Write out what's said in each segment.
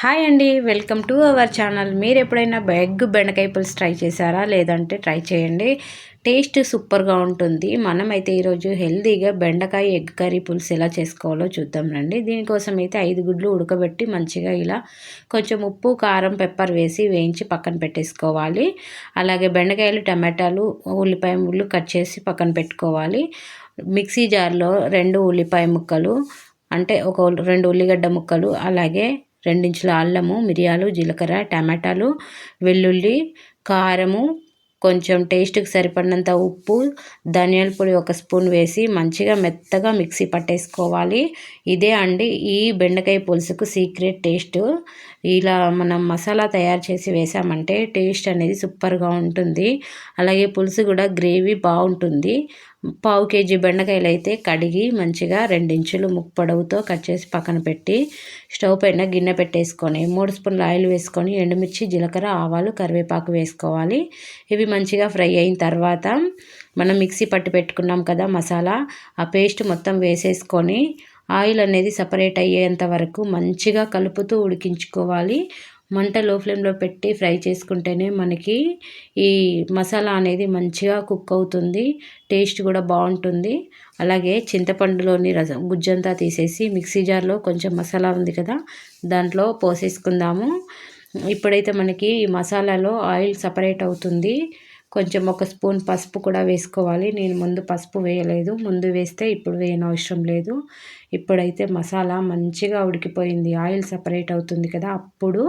Hi అండి welcome to our channel. మీరు ఎప్పుడైనా ఎగ్ బెండకాయ పులుసు ట్రై చేశారా? లేదంటే ట్రై చేయండి. టేస్ట్ సూపర్గా ఉంటుంది. మనమైతే ఈరోజు హెల్తీగా బెండకాయ ఎగ్ కర్రీ పులుసు ఎలా చేసుకోవాలో చూద్దాం రండి. దీనికోసం అయితే ఐదు గుడ్లు ఉడకబెట్టి మంచిగా ఇలా కొంచెం ఉప్పు కారం పెప్పర్ వేసి వేయించి పక్కన పెట్టేసుకోవాలి. అలాగే బెండకాయలు టమాటాలు ఉల్లిపాయ ముళ్ళు కట్ చేసి పక్కన పెట్టుకోవాలి. మిక్సీ జార్లో రెండు ఉల్లిపాయ ముక్కలు అంటే ఒక రెండు ఉల్లిగడ్డ ముక్కలు అలాగే రెండించుల అల్లము మిరియాలు జీలకర్ర టమాటాలు వెల్లుల్లి కారము కొంచెం టేస్ట్కి సరిపడినంత ఉప్పు ధనియాల పొడి ఒక స్పూన్ వేసి మంచిగా మెత్తగా మిక్సీ పట్టేసుకోవాలి. ఇదే అండి ఈ బెండకాయ పులుసుకు సీక్రెట్ టేస్ట్. ఇలా మనం మసాలా తయారు చేసి వేసామంటే టేస్ట్ అనేది సూపర్గా ఉంటుంది. అలాగే పులుసు కూడా గ్రేవీ బాగుంటుంది. పావు కేజీ బెండకాయలు అయితే కడిగి మంచిగా రెండించులు ముక్కు పొడవుతో కట్ చేసి పక్కన పెట్టి స్టవ్ పైన గిన్నె పెట్టేసుకొని మూడు స్పూన్లు ఆయిల్ వేసుకొని ఎండుమిర్చి జీలకర్ర ఆవాలు కరివేపాకు వేసుకోవాలి. ఇవి మంచిగా ఫ్రై అయిన తర్వాత మనం మిక్సీ పట్టి పెట్టుకున్నాం కదా మసాలా ఆ పేస్ట్ మొత్తం వేసేసుకొని ఆయిల్ అనేది సపరేట్ అయ్యేంత వరకు మంచిగా కలుపుతూ ఉడికించుకోవాలి. మంట లో ఫ్లేమ్లో పెట్టి ఫ్రై చేసుకుంటేనే మనకి ఈ మసాలా అనేది మంచిగా కుక్ అవుతుంది టేస్ట్ కూడా బాగుంటుంది. అలాగే చింతపండులోని రసం గుజ్జంతా తీసేసి మిక్సీ జార్లో కొంచెం మసాలా ఉంది కదా దాంట్లో పోసేసుకుందాము. ఇప్పుడైతే మనకి ఈ మసాలాలో ఆయిల్ సపరేట్ అవుతుంది. కొంచెం ఒక స్పూన్ పసుపు కూడా వేసుకోవాలి. నేను ముందు పసుపు వేయలేదు. ముందు వేస్తే ఇప్పుడు వేయనవసరం లేదు. ఇప్పుడైతే మసాలా మంచిగా ఉడికిపోయింది. ఆయిల్ సపరేట్ అవుతుంది కదా అప్పుడు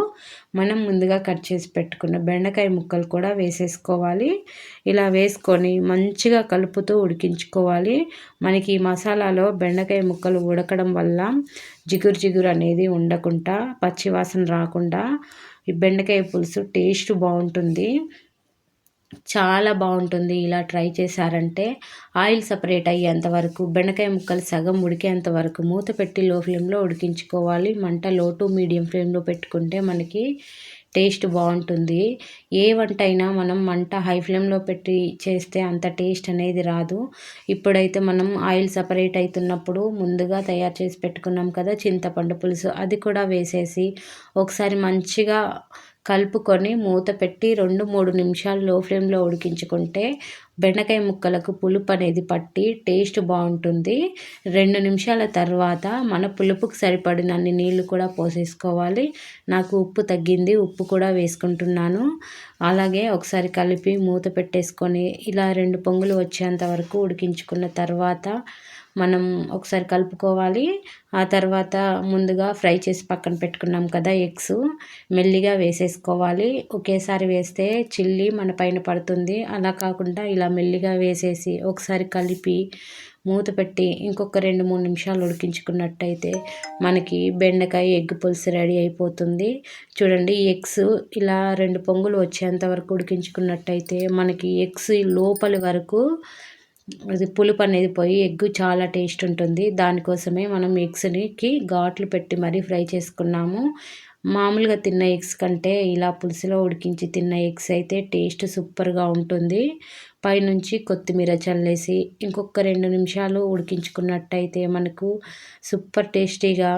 మనం ముందుగా కట్ చేసి పెట్టుకున్న బెండకాయ ముక్కలు కూడా వేసేసుకోవాలి. ఇలా వేసుకొని మంచిగా కలుపుతూ ఉడికించుకోవాలి. మనకి ఈ మసాలాలో బెండకాయ ముక్కలు ఉడకడం వల్ల జిగురు జిగురు అనేది ఉండకుండా పచ్చివాసన రాకుండా ఈ బెండకాయ పులుసు టేస్ట్ బాగుంటుంది. చాలా బాగుంటుంది. ఇలా ట్రై చేశారంటే ఆయిల్ సపరేట్ అయ్యేంత వరకు బెండకాయ ముక్కలు సగం ఉడికేంత వరకు మూత పెట్టి లో ఫ్లేమ్లో ఉడికించుకోవాలి. మంట లో టు మీడియం ఫ్లేమ్లో పెట్టుకుంటే మనకి టేస్ట్ బాగుంటుంది. ఏ వంట అయినా మనం మంట హై ఫ్లేమ్లో పెట్టి చేస్తే అంత టేస్ట్ అనేది రాదు. ఇప్పుడైతే మనం ఆయిల్ సపరేట్ అవుతున్నప్పుడు ముందుగా తయారు చేసి పెట్టుకున్నాం కదా చింతపండు పులుసు అది కూడా వేసేసి ఒకసారి మంచిగా కలుపుకొని మూత పెట్టి రెండు మూడు నిమిషాలు లో ఫ్లేమ్లో ఉడికించుకుంటే బెండకాయ ముక్కలకు పులుపు అనేది పట్టి టేస్ట్ బాగుంటుంది. రెండు నిమిషాల తర్వాత మన పులుపుకు సరిపడినన్ని నీళ్ళు కూడా పోసేసుకోవాలి. నాకు ఉప్పు తగ్గింది ఉప్పు కూడా వేసుకుంటున్నాను. అలాగే ఒకసారి కలిపి మూత పెట్టేసుకొని ఇలా రెండు పొంగులు వచ్చేంత వరకు ఉడికించుకున్న తర్వాత మనం ఒకసారి కలుపుకోవాలి. ఆ తర్వాత ముందుగా ఫ్రై చేసి పక్కన పెట్టుకున్నాం కదా ఎగ్స్. మెల్లిగా వేసేసుకోవాలి. ఒకేసారి వేస్తే చిల్లి మన పైన పడుతుంది. అలా కాకుండా ఇలా మెల్లిగా వేసేసి ఒకసారి కలిపి మూత పెట్టి ఇంకొక రెండు మూడు నిమిషాలు ఉడికించుకున్నట్టయితే మనకి బెండకాయ ఎగ్ పులుసు రెడీ అయిపోతుంది. చూడండి ఎగ్స్ ఇలా రెండు పొంగులు వచ్చేంత వరకు ఉడికించుకున్నట్టయితే మనకి ఎగ్స్ లోపలి వరకు అది పులుపు అనేది పోయి ఎగ్ చాలా టేస్ట్ ఉంటుంది. దానికోసమే మనం ఎగ్స్కి ఘాట్లు పెట్టి మరీ ఫ్రై చేసుకున్నాము. మామూలుగా తిన్న ఎగ్స్ కంటే ఇలా పులుసులో ఉడికించి తిన్న ఎగ్స్ అయితే టేస్ట్ సూపర్గా ఉంటుంది. పైనుంచి కొత్తిమీర చల్లేసి ఇంకొక రెండు నిమిషాలు ఉడికించుకున్నట్టయితే మనకు సూపర్ టేస్టీగా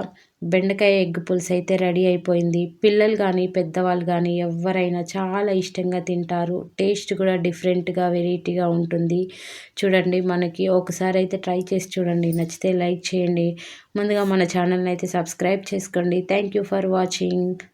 బెండకాయ ఎగ్ పులుసు అయితే రెడీ అయిపోయింది. పిల్లలు కానీ పెద్దవాళ్ళు కానీ ఎవరైనా చాలా ఇష్టంగా తింటారు. టేస్ట్ కూడా డిఫరెంట్గా వెరైటీగా ఉంటుంది. చూడండి మనకి ఒకసారి అయితే ట్రై చేసి చూడండి. నచ్చితే లైక్ చేయండి. ముందుగా మన ఛానల్ని అయితే సబ్స్క్రైబ్ చేసుకోండి. Thank you for watching.